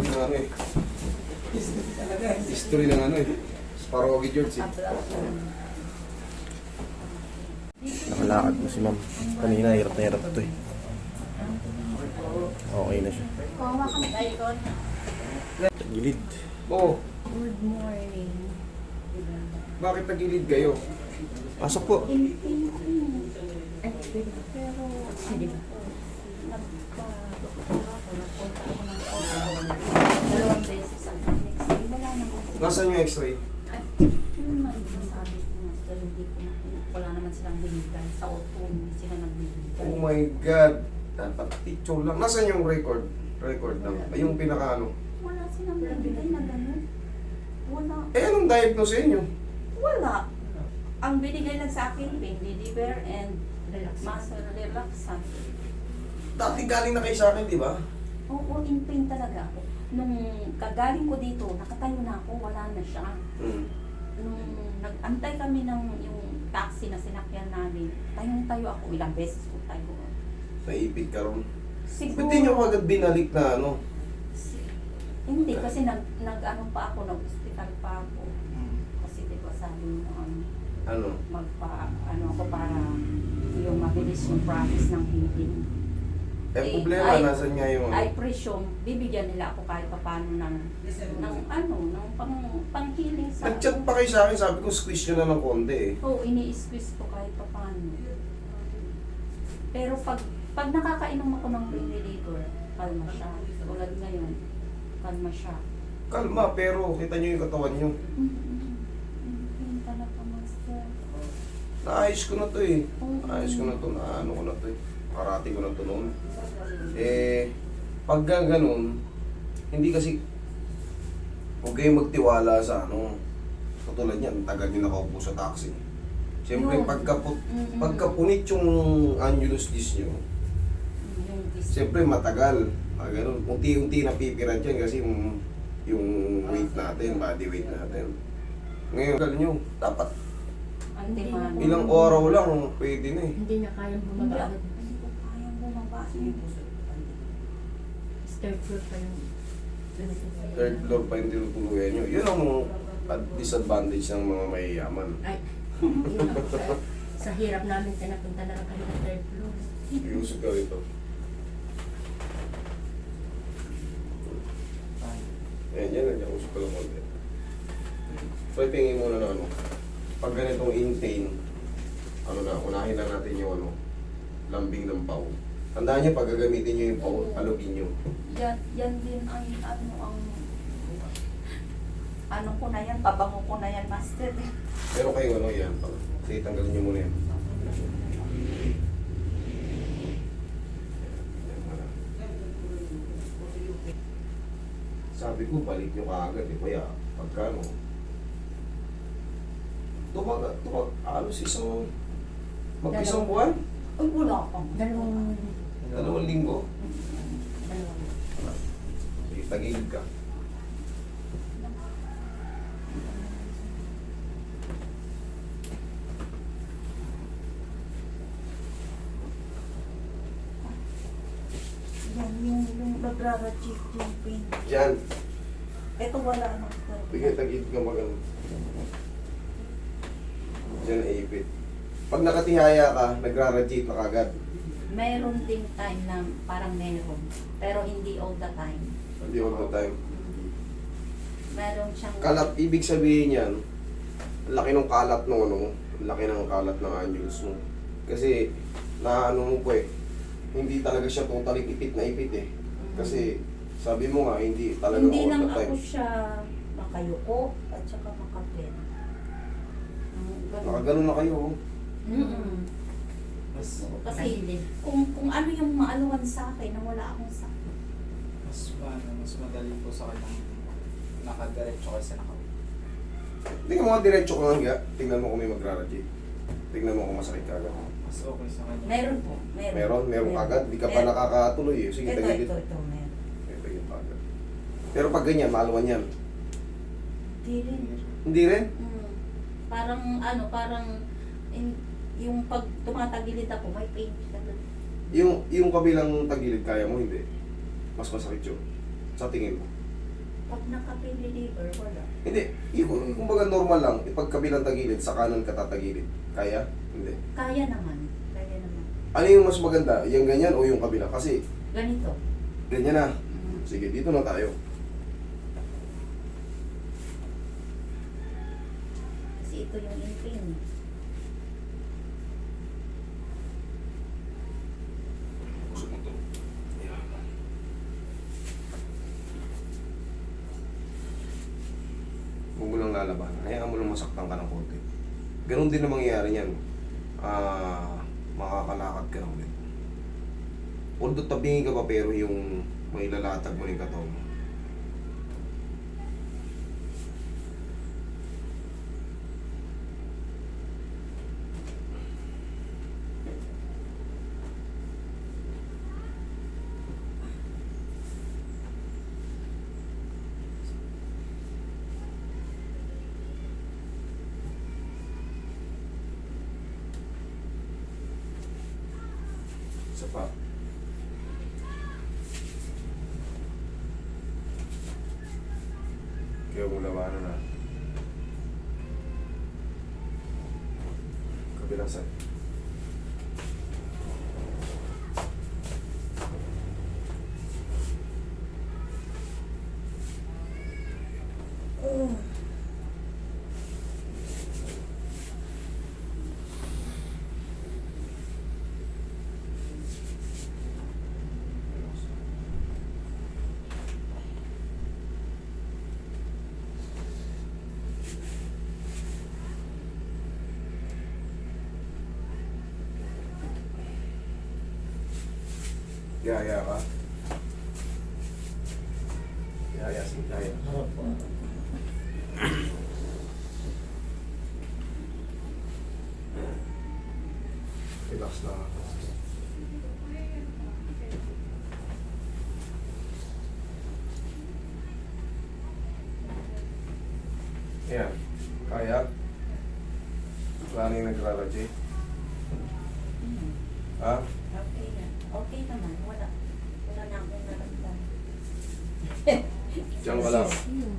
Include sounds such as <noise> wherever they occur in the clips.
ng ano eh. History ng ano eh. Sparogi George eh. Nakalakad mo si ma'am. Kanina hirap na hirap to eh. Okay na siya. Kuha kami tayo Tagilid. Oo. Good morning. Bakit tagilid kayo? Pasok po. Pero, ba? Nasaan yung x-ray? Wala naman silang binigay. Sa auto, hindi sila nagbibigay. Oh my God. Dapat picture lang. Nasaan yung record? Record lang. Ay, yung pinaka ano. Wala silang binigay na gano'n. Wala. Eh, anong diagnose sa inyo? Wala. Ang binigay lang sa akin, pain reliever and muscle relaxant. Dati galing na kayo sa akin, di ba? Oo, in pain talaga ako. Nung kagaling ko dito, nakatayo na ako, wala na siya. Hmm. Nung nag-antay kami ng yung taxi na sinakyan namin, tayong-tayo ako, ilang beses ko tayo. Naipit ka ron. Siguro, Ba't di nyo agad binalik na ano? si- hindi, kasi nag, nag ano pa ako, nag-hospital pa ako. Kasi di ba sabi mo, ano, Ano? magpa, ano ako para yung mabilis yung process ng healing. Eh, problema, ay- nasan nga yung ano? I presume, bibigyan nila ako kahit pa paano ng, ng ano, ng pang, pang healing sa... Nag-chat pa kayo sa akin, sabi ko, squeeze nyo na ng konti eh. Oo, ini-squeeze ko kahit pa paano. Pero pag, pag nakakainom ako ng pain reliever, kalma siya. Tulad ngayon, kalma siya. Kalma, pero kita nyo yung katawan nyo. Pain talaga, master. Naayos ko na to eh. Naayos ko na to, na ano ko na to eh. Karate ko na to noon. Eh, pag ga- ganun, hindi kasi, huwag kayong magtiwala sa ano. Katulad yan, tagal nyo nakaupo sa taxi. Siyempre, Yun. pagkaput, Mm-mm. pagkapunit yung annulus disc nyo, dis- Siyempre matagal. Ah, ganun. Unti-unti napipiran dyan kasi yung, yung weight natin, body weight natin. Ngayon, galing nyo, dapat ilang oraw lang, pwede na eh. Hindi na kayang bumaba. Hindi ko kayang bumaba. Third floor pa yung Third floor pa yung tinutuluyan nyo. Yun ang ad- disadvantage ng mga mayayaman. Ay, yun ako sa, sa hirap namin pinapunta na lang kami ng third floor. Iusog ka rito. Ayan, yan. Usog ka lang konti. So, tingin muna na ano. Pag ganitong in-pain, ano na, unahin na natin yung ano, lambing ng pau. Tandaan nyo, pag gagamitin nyo yung pau, alugin nyo. Yan, yan din ang ano ang ano ko na yan, pabango ko na yan, master. Pero kayo ano yan, pag, sige, tanggalin nyo muna yan. Sabi ko, balik nyo kaagad eh, kaya pagka ano, tumag, tumag, alos isang, mag-isang buwan, Ay, wala pang. Dalawang, dalawang linggo, sige, tagilid ka. Yan, yung, yung nagrarachik yung pain. Diyan, Ito wala, master. Sige, tagilid ka mag ano. Diyan naipit. Pag nakatihaya ka, nagra-radiate na kagad. Meron ding time na parang meron, pero hindi all the time. Hindi all the time. Meron siyang... Kalat, ibig sabihin yan, laki ng kalat ng ano mo, laki ng kalat ng annuals mo. Kasi, naano mo po eh, hindi talaga siya totally ipit na ipit eh. Kasi, sabi mo nga, hindi talaga Hindi all lang the time. ako siya makayuko at saka makaplen. Mm. Nakaganon na kayo. oh. Mm-mm. Mas, Kasi kung kung ano yung maaluan sa akin na wala akong sakit. mas, ano, mas madali po sa kanyang nakadiretso kaysa nakawit. Tingnan mo nga diretso ka nga, tingnan mo kung may magra-radiate. Tingnan mo kung masakit ka agad. Mas okay sa kanya. Meron po, meron. Meron, meron agad. Di ka pa Meron. nakakatuloy eh. Sige, Ito, tagilid. ito, ito, meron. Ito yung agad. Pero pag ganyan, maluwan yan. Di rin. Hindi rin? Mm. Parang ano, parang in- yung pag tumatagilid ako, may pain siya. Yung, yung kabilang tagilid, kaya mo, hindi. Mas masakit yun. Sa tingin mo. Pag nakapili liver, wala. Hindi, yung kumbaga normal lang, ipagkabilang tagilid, sa kanan ka tatagilid. Kaya? Hindi. Kaya naman. Kaya naman. Ano yung mas maganda? Yung ganyan o yung kabila? Kasi Ganito. ganyan na. Mm. Sige, dito na tayo. Kasi ito yung in-pain. Usap mo to. Yan. Huwag mo lang lalaban. Hayaan mo lang masaktan ka ng konti. Ganon din na mangyayari niyan. Ah, makakalakad ka na ulit. Although tabingin ka pa pero yung may lalatag mo rin katawan pa. Kaya kung labanan na. Kabilang side. Yaya ka. Yaya, sige, yaya. Relax lang ako. Ayan. Kaya. Wala na yung nagraraji. Ha? Okay na. Okay naman. Wala. Wala na akong naramdaman. Diyan ka lang. Hmm.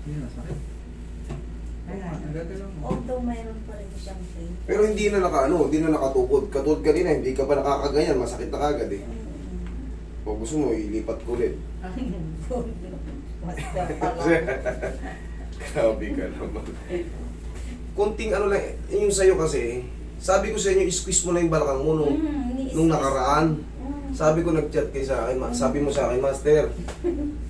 Hindi na sakit. Wala na. Nagagalaw mo. Although mayroon pa rin siyang pain. Pero hindi na naka ano, hindi na nakatukod. Katulad kanina, hindi ka pa nakakaganyan, masakit na kagad eh. Mm. Kung gusto mo, ilipat ko ulit. Basta. <laughs> Grabe ka naman. Kunting ano lang, yung sa'yo kasi, sabi ko sa inyo, squeeze mo na yung balakang mo nung, Mm, nung nakaraan. Mm. Sabi ko nag-chat kay sa akin, ma- sabi mo sa akin, Master,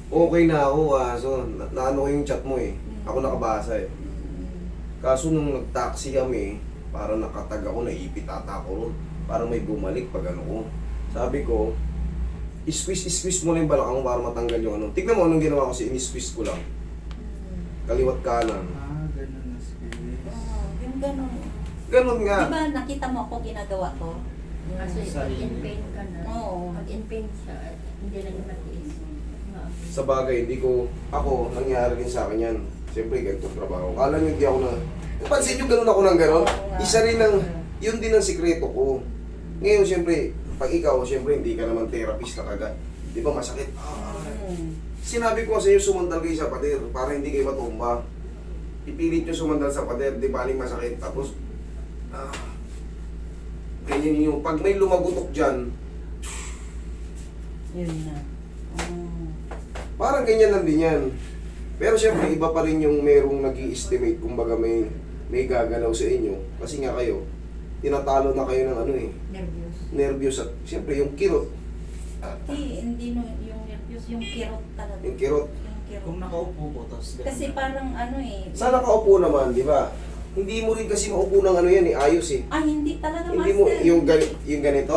okay na ako, kaso na, naano ko yung chat mo eh. Ako nakabasa eh. Mm. Kaso nung nag-taxi kami, para nakatag ako, naipit ata ako ron. Para may bumalik pag ano ko. Sabi ko, squeeze, squeeze mo lang yung balakang mo para matanggal yung ano. Tignan mo anong ginawa ko si in-squeeze ko lang. Mm. Kaliwat kanan. Ah, ganun na space. Oo, yung ganun. Ganun nga. Di ba nakita mo ako ginagawa ko? Kasi pag Sarili. in pain ka na, Oo. pag in pain siya, hindi na niya matiis. Sa bagay, hindi ko, ako, nangyari rin sa akin yan. Siyempre, ganito trabaho. Kala nyo hindi ako na, pansin nyo ganun ako ng ganun. Oo nga. Isa rin ng, yun din ang sikreto ko. Ngayon, siyempre, pag ikaw, siyempre, hindi ka naman therapist na kagad. Di ba masakit? Ah, Mm. Sinabi ko sa inyo, sumandal kayo sa pader para hindi kayo matumba. Ipilit nyo sumandal sa pader, di baling masakit. Tapos, ah, ganyan yung, pag may lumagutok dyan, Yun na. Mm. parang ganyan lang din yan. Pero siyempre, iba pa rin yung merong nag estimate kumbaga may, may gagalaw sa inyo. Kasi nga kayo, tinatalo na kayo ng ano eh, Nervous. nervyos at siyempre yung kirot. Ah, Hindi, hindi no, yung nervous, yung kirot talaga. yung kirot. Yung kirot. Kung nakaupo ko, tapos Kasi parang ano eh. Sa nakaupo naman, di ba? Hindi mo rin kasi maupo ng ano yan eh, ayos eh. Ah, hindi talaga Hindi mo, master. yung, gani- yung ganito,